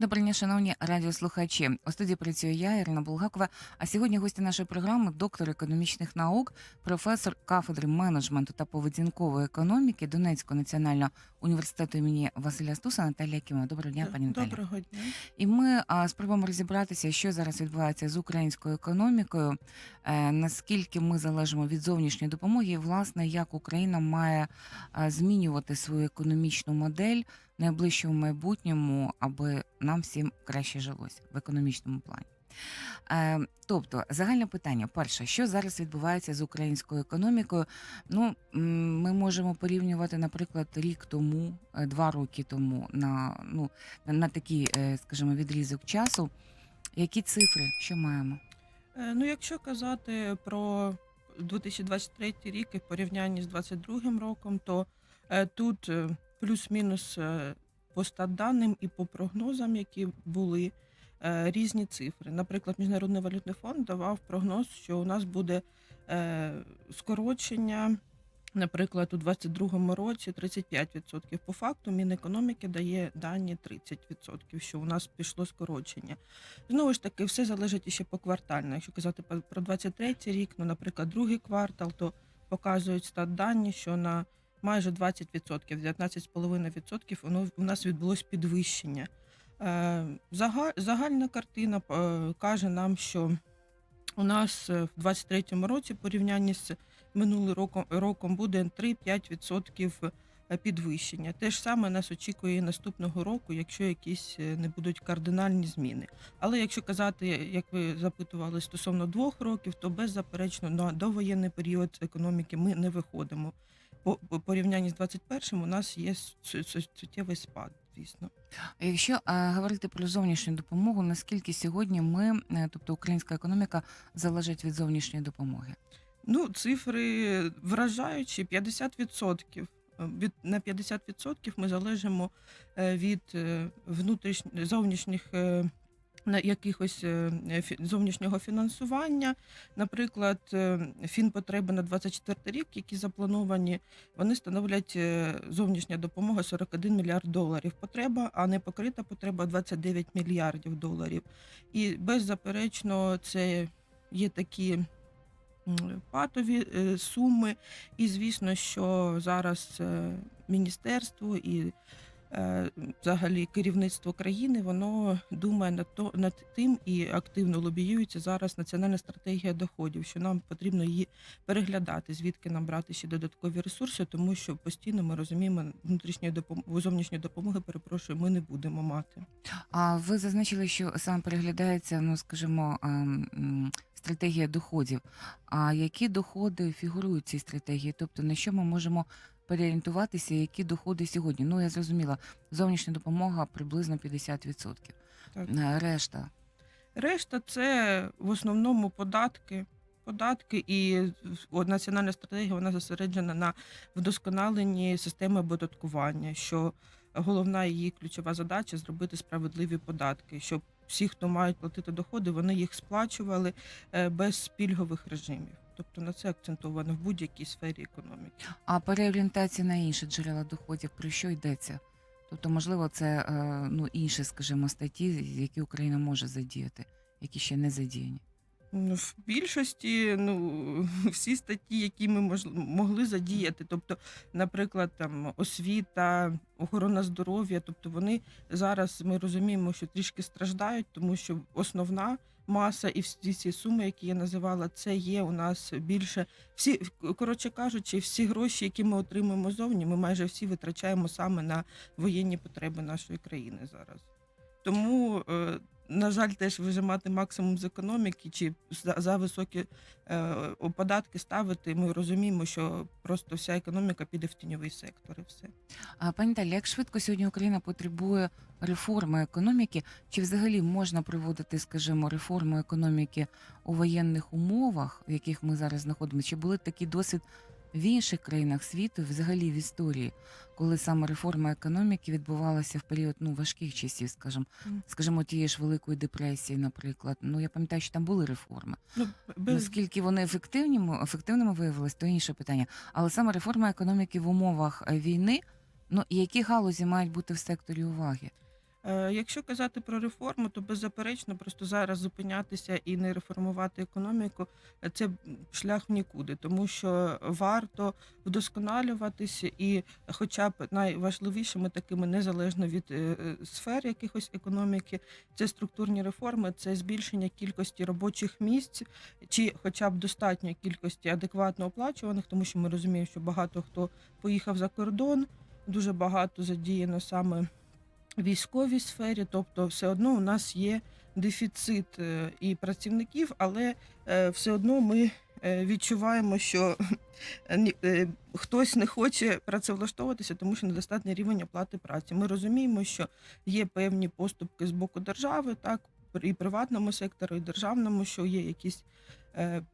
Доброго дня, шановні радіослухачі. У студії працює я, Ірина Булгакова. А сьогодні гості нашої програми доктор економічних наук, професор кафедри менеджменту та поведінкової економіки Донецького національного університету імені Василя Стуса Наталія Кіма. Доброго дня, пані Наталі. Доброго дня. І ми спробуємо розібратися, що зараз відбувається з українською економікою, е, наскільки ми залежимо від зовнішньої допомоги, і власне як Україна має змінювати свою економічну модель найближчому майбутньому, аби нам всім краще жилось в економічному плані. Е, тобто, загальне питання: перше, що зараз відбувається з українською економікою? Ну, ми можемо порівнювати, наприклад, рік тому, е, два роки тому на ну на, такий, е, скажімо, відрізок часу. Які цифри, що маємо? Ну, якщо казати про 2023 рік і порівнянні з 2022 роком, то тут плюс-мінус е, по статданим і по прогнозам, які були е, різні цифри. Наприклад, Міжнародний валютний фонд давав прогноз, що у нас буде е, скорочення. Наприклад, у 2022 році 35%. По факту Мінекономіки дає дані 30%, що у нас пішло скорочення. Знову ж таки, все залежить ще по квартально. Якщо казати про 23 рік, ну, наприклад, другий квартал, то показують стат дані, що на майже 20%, 19,5% воно у нас відбулось підвищення. Е, Загальна картина е, каже нам, що у нас е, в 23-му році порівнянні з минулим роком, роком буде 3-5% підвищення. Те ж саме нас очікує і наступного року, якщо якісь не будуть кардинальні зміни. Але якщо казати, як ви запитували стосовно двох років, то беззаперечно на довоєнний період економіки ми не виходимо. По по порівнянні з 21-м у нас є су- су- суттєвий спад, звісно. Якщо е, говорити про зовнішню допомогу, наскільки сьогодні ми, е, тобто українська економіка, залежить від зовнішньої допомоги? Ну, цифри вражаючі 50%. Від на 50% ми залежимо е, від е, внутрішніх зовнішніх е, на якихось е, зовнішнього фінансування. Наприклад, е, фінпотреби на 24 рік, які заплановані, вони становлять е, зовнішня допомога 41 мільярд доларів. Потреба, а не покрита потреба 29 мільярдів доларів. І беззаперечно, це є такі патові е, суми. І звісно, що зараз е, міністерство і е, взагалі керівництво країни воно думає над то над тим і активно лобіюється зараз національна стратегія доходів, що нам потрібно її переглядати, звідки нам брати ще додаткові ресурси, тому що постійно ми розуміємо, внутрішньої допомоги зовнішньої допомоги, перепрошую, ми не будемо мати. А ви зазначили, що саме переглядається, ну скажімо, ем, стратегія доходів. А які доходи фігурують в цій стратегії? Тобто на що ми можемо переорієнтуватися, які доходи сьогодні? Ну я зрозуміла, зовнішня допомога приблизно 50%. Так. Е, Решта. Решта це в основному податки. Податки і національна стратегія вона зосереджена на вдосконаленні системи оподаткування, що головна її ключова задача зробити справедливі податки, щоб всі, хто мають платити доходи, вони їх сплачували е, без пільгових режимів. Тобто на це акцентовано в будь-якій сфері економіки. А переорієнтація на інші джерела доходів про що йдеться? Тобто, можливо, це е, ну інші, скажімо, статті, які Україна може задіяти, які ще не задіяні. Ну, в більшості ну всі статті, які ми могли задіяти, тобто, наприклад, там освіта, охорона здоров'я, тобто вони зараз ми розуміємо, що трішки страждають, тому що основна маса і всі ці суми, які я називала, це є у нас більше всі, коротше кажучи, всі гроші, які ми отримуємо зовні, ми майже всі витрачаємо саме на воєнні потреби нашої країни зараз. Тому, е, на жаль, теж вижимати максимум з економіки чи за, за високі е, податки ставити. Ми розуміємо, що просто вся економіка піде в тіньовий сектор і все. А пані Талі, як швидко сьогодні Україна потребує реформи економіки? Чи взагалі можна проводити, скажімо, реформу економіки у воєнних умовах, в яких ми зараз знаходимося? Чи були такий досвід в інших країнах світу, взагалі в історії, коли саме реформа економіки відбувалася в період ну важких часів, скажімо, скажімо, тієї ж великої депресії, наприклад? Ну я пам'ятаю, що там були реформи. Ну, без, Наскільки вони ефективними, ефективними виявились, то інше питання. Але саме реформа економіки в умовах е, війни, ну і які галузі мають бути в секторі уваги? Е, Якщо казати про реформу, то беззаперечно просто зараз зупинятися і не реформувати економіку е, це шлях в нікуди, тому що варто вдосконалюватися і, хоча б найважливішими такими незалежно від е, сфер якихось економіки, це структурні реформи, це збільшення кількості робочих місць, чи хоча б достатньої кількості адекватно оплачуваних, тому що ми розуміємо, що багато хто поїхав за кордон, дуже багато задіяно саме військовій сфері, тобто все одно у нас є дефіцит е, і працівників, але е, все одно ми е, відчуваємо, що хтось не хоче працевлаштовуватися, тому що недостатній рівень оплати праці. Ми розуміємо, що є певні поступки з боку держави, так і приватному сектору, і державному, що є якісь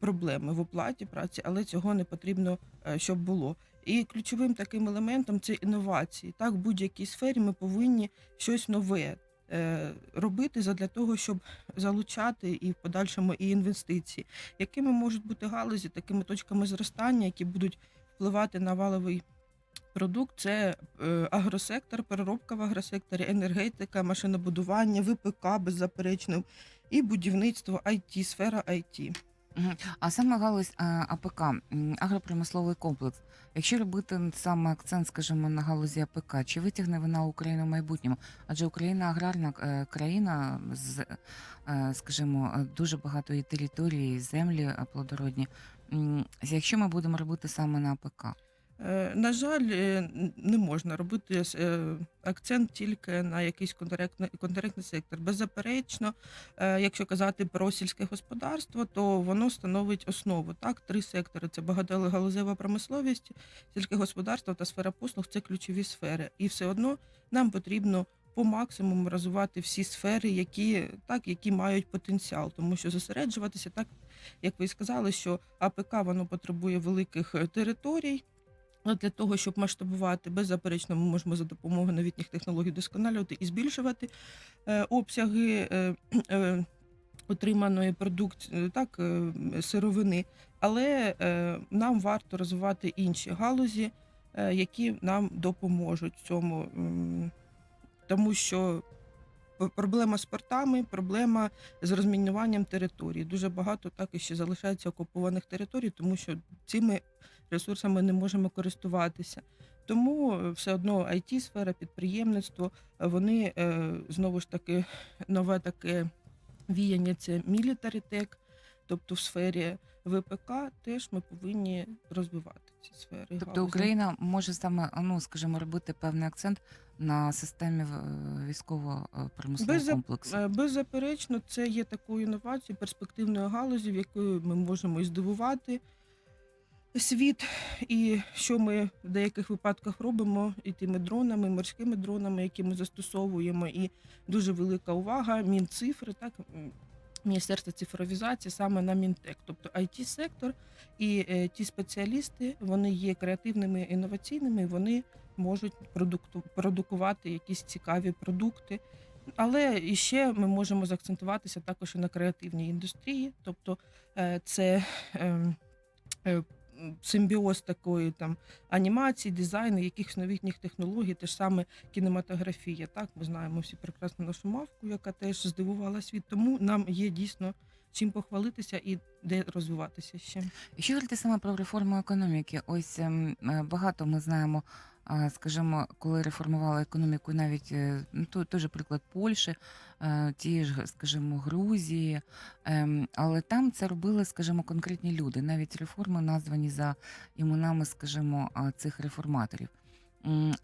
проблеми в оплаті праці, але цього не потрібно, щоб було. І ключовим таким елементом це інновації. Так, в будь-якій сфері ми повинні щось нове е, робити задля того, щоб залучати і в подальшому і інвестиції. Якими можуть бути галузі, такими точками зростання, які будуть впливати на валовий продукт, це е, агросектор, переробка в агросекторі, енергетика, машинобудування, ВПК беззаперечно, і будівництво IT, сфера IT. А саме галузь е, АПК, агропромисловий комплекс. Якщо робити саме акцент, скажімо, на галузі АПК, чи витягне вона Україну в майбутньому? Адже Україна аграрна е, країна з, е, скажімо, дуже багатої території, землі плодородні. Якщо ми будемо робити саме на АПК, На жаль, е, не можна робити е, акцент тільки на якийсь конкурентний, сектор. Беззаперечно, е, якщо казати про сільське господарство, то воно становить основу. Так, три сектори: це багатогалузева промисловість, сільське господарство та сфера послуг це ключові сфери. І все одно нам потрібно по максимуму розвивати всі сфери, які так, які мають потенціал, тому що зосереджуватися так, як ви сказали, що АПК воно потребує великих е, територій. А Для того, щоб масштабувати, беззаперечно, ми можемо за допомогою новітніх технологій досконалювати і збільшувати е, обсяги е, е, отриманої продукції, так, сировини. Але нам варто розвивати інші галузі, які нам допоможуть в цьому. Тому що проблема з портами, проблема з розмінюванням територій. Дуже багато так і ще залишається окупованих територій, тому що цими ресурсами не можемо користуватися. Тому е, все одно it сфера підприємництво, е, вони е, знову ж таки нове таке віяння це мілітарітек, тобто в сфері ВПК теж ми повинні розвивати ці сфери. тобто галузі. Україна може саме, ну скажімо, робити певний акцент на системі е, військово-промислового Беззап- комплексу. Беззаперечно, це є такою інновацією, перспективною галузі, в якої ми можемо і здивувати світ, і що ми в деяких випадках робимо і тими дронами, морськими дронами, які ми застосовуємо, і дуже велика увага, мінцифри, так. Міністерство цифровізації саме на Мінтек, тобто it сектор і е, ті спеціалісти, вони є креативними, інноваційними, вони можуть продукту, продукувати якісь цікаві продукти. Але і ще ми можемо заакцентуватися також і на креативній індустрії, тобто е, це ем, е, симбіоз такої там анімації, дизайну, якихось новітніх технологій, те ж саме кінематографія. Так, ми знаємо всі прекрасно нашу мавку, яка теж здивувала світ. Тому нам є дійсно чим похвалитися і де розвиватися ще. Що говорити саме про реформу економіки, ось ем, е, багато ми знаємо, скажімо, коли реформували економіку, навіть е, ну, той, той же приклад Польщі, е, ті ж, скажімо, Грузії, ем, але там це робили, скажімо, конкретні люди. Навіть реформи названі за іменами, скажімо, цих реформаторів.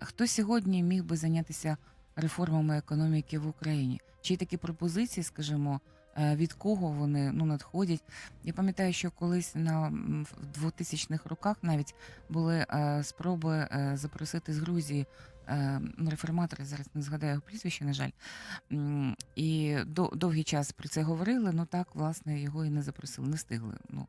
Хто сьогодні міг би зайнятися реформами економіки в Україні? Чи є такі пропозиції, скажімо, від кого вони ну надходять? Я пам'ятаю, що колись на в 2000-х роках навіть були е, спроби е, запросити з Грузії е, реформатори, зараз не згадаю його прізвище, на жаль. І довгий час про це говорили. Ну так, власне, його і не запросили, не стигли. Ну,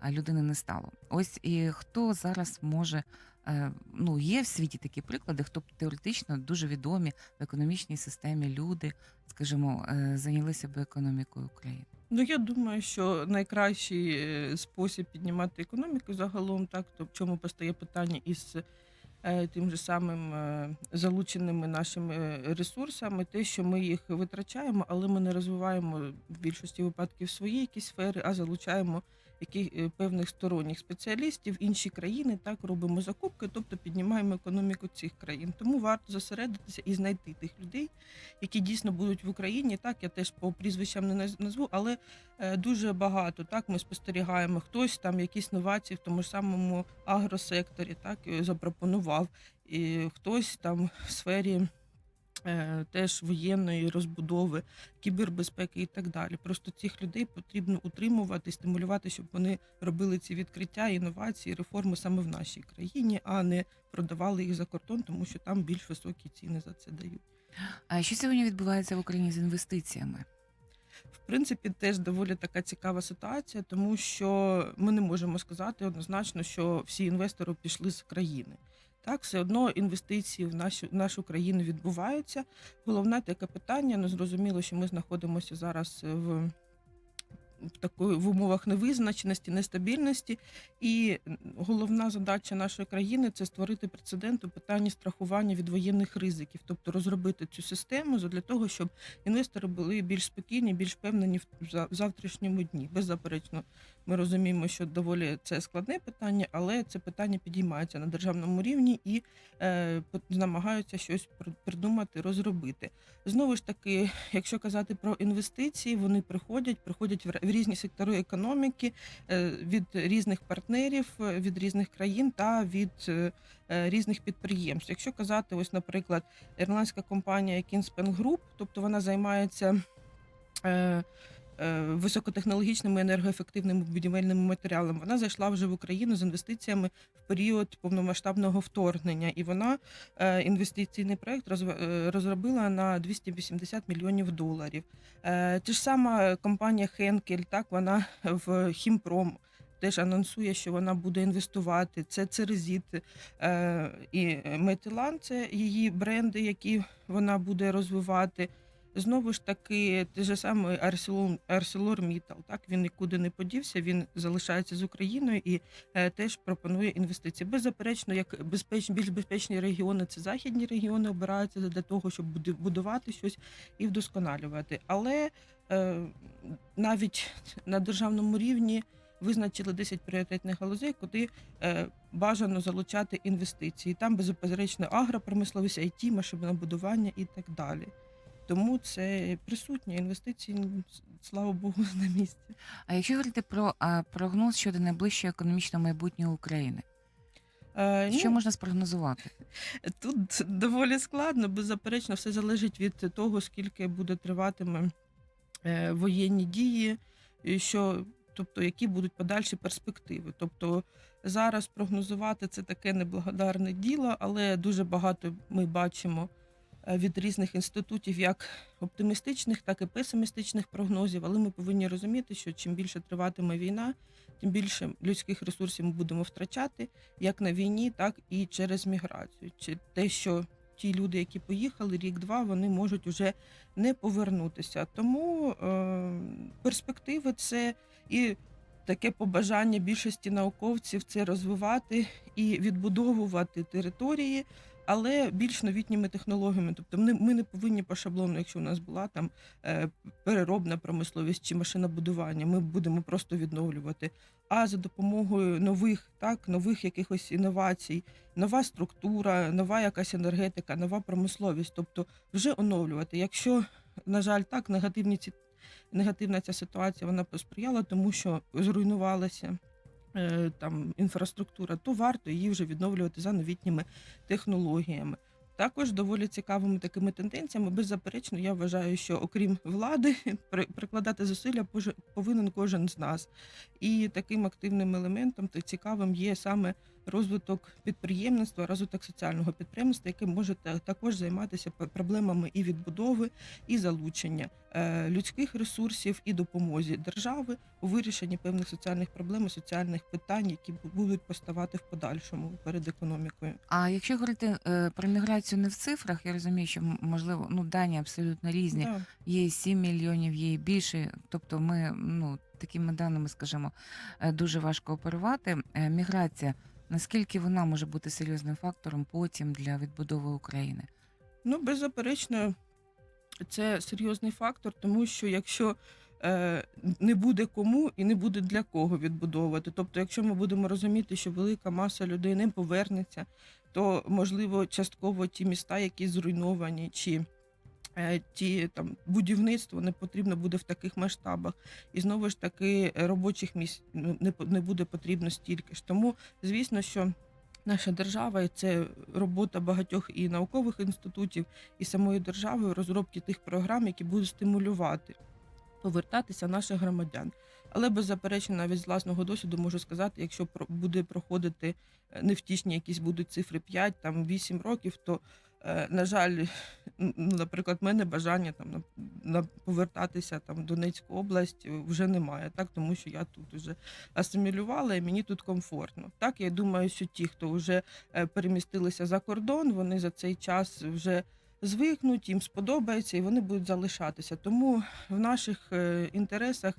а людини не стало. Ось і хто зараз може. Е, Ну, є в світі такі приклади, хто теоретично дуже відомі в економічній системі люди, скажімо, е, зайнялися би економікою України. Ну я думаю, що найкращий е, спосіб піднімати економіку загалом, так то в чому постає питання із тим же самим залученими нашими ресурсами, те, що ми їх витрачаємо, але ми не розвиваємо в більшості випадків свої якісь сфери, а залучаємо які, е, певних сторонніх спеціалістів, інші країни, так робимо закупки, тобто піднімаємо економіку цих країн. Тому варто зосередитися і знайти тих людей, які дійсно будуть в Україні. Так, я теж по прізвищам не назву, але е, дуже багато. Так, ми спостерігаємо, хтось там якісь новації в тому ж самому агросекторі, так е, запропонував, і хтось там в сфері. Е, Теж воєнної розбудови, кібербезпеки і так далі. Просто цих людей потрібно утримувати, стимулювати, щоб вони робили ці відкриття, інновації, реформи саме в нашій країні, а не продавали їх за кордон, тому що там більш високі ціни за це дають. А що сьогодні відбувається в Україні з інвестиціями? В принципі, теж доволі така цікава ситуація, тому що ми не можемо сказати однозначно, що всі інвестори пішли з країни. Так, все одно інвестиції в нашу, в нашу країну відбуваються. Головне таке питання, ну зрозуміло, що ми знаходимося зараз в, в такої в умовах невизначеності, нестабільності. І головна задача нашої країни це створити прецедент у питанні страхування від воєнних ризиків, тобто розробити цю систему для того, щоб інвестори були більш спокійні, більш впевнені в завтрашньому дні. Беззаперечно, ми розуміємо, що доволі це складне питання, але це питання підіймається на державному рівні і е, намагаються щось при- придумати, розробити. Знову ж таки, якщо казати про інвестиції, вони приходять, приходять в різні сектори економіки е, від різних партнерів, е, від різних країн та від е, е, різних підприємств. Якщо казати, ось, наприклад, ірландська компанія Kingspan Group, тобто вона займається. е, Високотехнологічними енергоефективними будівельними матеріалами вона зайшла вже в Україну з інвестиціями в період повномасштабного вторгнення, і вона е, інвестиційний проект е, розробила на 280 мільйонів доларів. Е, Ті ж сама компанія Хенкель, так вона в Хімпром теж анонсує, що вона буде інвестувати. Це Церезіт е, і Метилан, це її бренди, які вона буде розвивати. Знову ж таки, те ж саме Арселор, ArcelorMittal, так він нікуди не подівся, він залишається з Україною і е, теж пропонує інвестиції. Беззаперечно, як безпеч, більш безпечні регіони, це західні регіони обираються для того, щоб будувати щось і вдосконалювати. Але е, навіть на державному рівні визначили 10 пріоритетних галузей, куди е, бажано залучати інвестиції. Там беззаперечно агропромисловість, IT, машинобудування і так далі. Тому це присутні інвестиції, слава Богу, на місці. А якщо говорити про а, прогноз щодо найближчого економічного майбутнього України, Е, що ну, можна спрогнозувати? Тут доволі складно, беззаперечно, все залежить від того, скільки буде триватиме е, воєнні дії, і що, тобто, які будуть подальші перспективи. Тобто зараз прогнозувати це таке неблагодарне діло, але дуже багато ми бачимо від різних інститутів, як оптимістичних, так і песимістичних прогнозів. Але ми повинні розуміти, що чим більше триватиме війна, тим більше людських ресурсів ми будемо втрачати як на війні, так і через міграцію. Чи те, що ті люди, які поїхали рік-два, вони можуть уже не повернутися. Тому е, перспективи це і таке побажання більшості науковців це розвивати і відбудовувати території. Але більш новітніми технологіями, тобто ми, не повинні по шаблону, якщо у нас була там е, переробна промисловість чи машинобудування, ми будемо просто відновлювати. А за допомогою нових, так нових якихось інновацій, нова структура, нова якась енергетика, нова промисловість, тобто вже оновлювати. Якщо, на жаль, так негативні ці негативна ця ситуація вона посприяла, тому що зруйнувалася там інфраструктура, то варто її вже відновлювати за новітніми технологіями. Також доволі цікавими такими тенденціями. Беззаперечно, я вважаю, що окрім влади, при- прикладати зусилля повинен кожен з нас. І таким активним елементом та цікавим є саме розвиток підприємництва, розвиток соціального підприємства, яке може також займатися проблемами і відбудови, і залучення е, людських ресурсів і допомозі держави у вирішенні певних соціальних проблем, і соціальних питань, які будуть поставати в подальшому перед економікою. А якщо говорити е, про міграцію не в цифрах, я розумію, що можливо ну дані абсолютно різні. Да. Є і 7 мільйонів, є і більше. Тобто, ми ну такими даними, скажімо, е, дуже важко оперувати. Міграція Наскільки вона може бути серйозним фактором потім для відбудови України? Ну, беззаперечно, це серйозний фактор, тому що якщо е, не буде кому і не буде для кого відбудовувати. Тобто, якщо ми будемо розуміти, що велика маса людей не повернеться, то можливо частково ті міста, які зруйновані, чи ті там будівництво не потрібно буде в таких масштабах, і знову ж таки е, робочих місць ну, не, не буде потрібно стільки ж. Тому, звісно, що наша держава, і це робота багатьох і наукових інститутів, і самої держави в розробці тих програм, які будуть стимулювати повертатися наших громадян. Але беззаперечно, навіть з власного досвіду можу сказати, якщо буде проходити е, невтішні якісь будуть цифри 5, там 8 років, то е, на жаль, наприклад, в мене бажання там на, повертатися там в Донецьку область е, вже немає, так тому що я тут вже асимілювала і мені тут комфортно. Так я думаю, що ті, хто вже перемістилися за кордон, вони за цей час вже звикнуть, їм сподобається і вони будуть залишатися. Тому в наших е, інтересах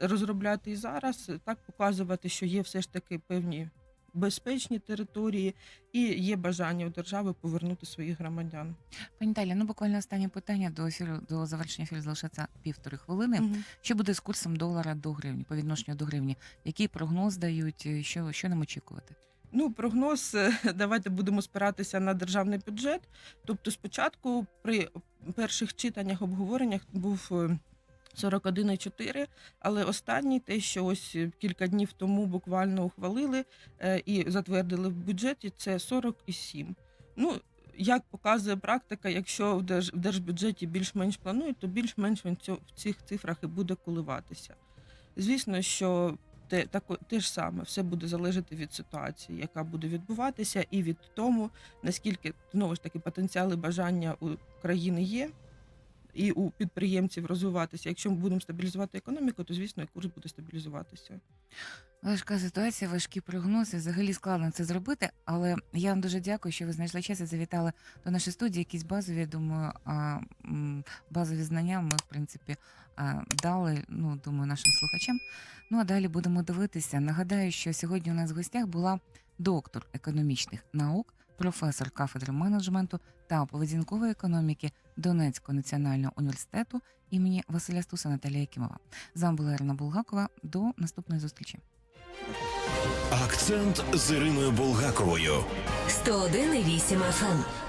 розробляти і зараз, так показувати, що є все ж таки певні безпечні території і є бажання у держави повернути своїх громадян. Пані Талі, ну буквально останнє питання до ефіру до завершення ефіру залишається півтори хвилини. Мгм. Що буде з курсом долара до гривні по відношенню до гривні? Який прогноз дають? Що, що нам очікувати? Ну, прогноз, е, давайте будемо спиратися на державний бюджет. Тобто, спочатку при перших читаннях, обговореннях був е, 41,4, але останній, те, що ось е, кілька днів тому буквально ухвалили е, і затвердили в бюджеті, це 47. Ну, як показує практика, якщо в, держ, держбюджеті більш-менш планують, то більш-менш в цих цифрах і буде коливатися. Звісно, що те, тако, те ж саме, все буде залежати від ситуації, яка буде відбуватися, і від тому, наскільки знову ж таки потенціали бажання у країни є, і у підприємців розвиватися. Якщо ми будемо стабілізувати економіку, то звісно і курс буде стабілізуватися. Важка ситуація, важкі прогнози. Взагалі складно це зробити. Але я вам дуже дякую, що ви знайшли час і завітали до нашої студії. Якісь базові, думаю, базові знання ми, в принципі, дали, ну, думаю, нашим слухачам. Ну а далі будемо дивитися. Нагадаю, що сьогодні у нас в гостях була доктор економічних наук, професор кафедри менеджменту та поведінкової економіки Донецького національного університету імені Василя Стуса Наталія Якимова. З вами була Ірина Булгакова. До наступної зустрічі. Акцент з Іриною Булгаковою. 101,8 FM.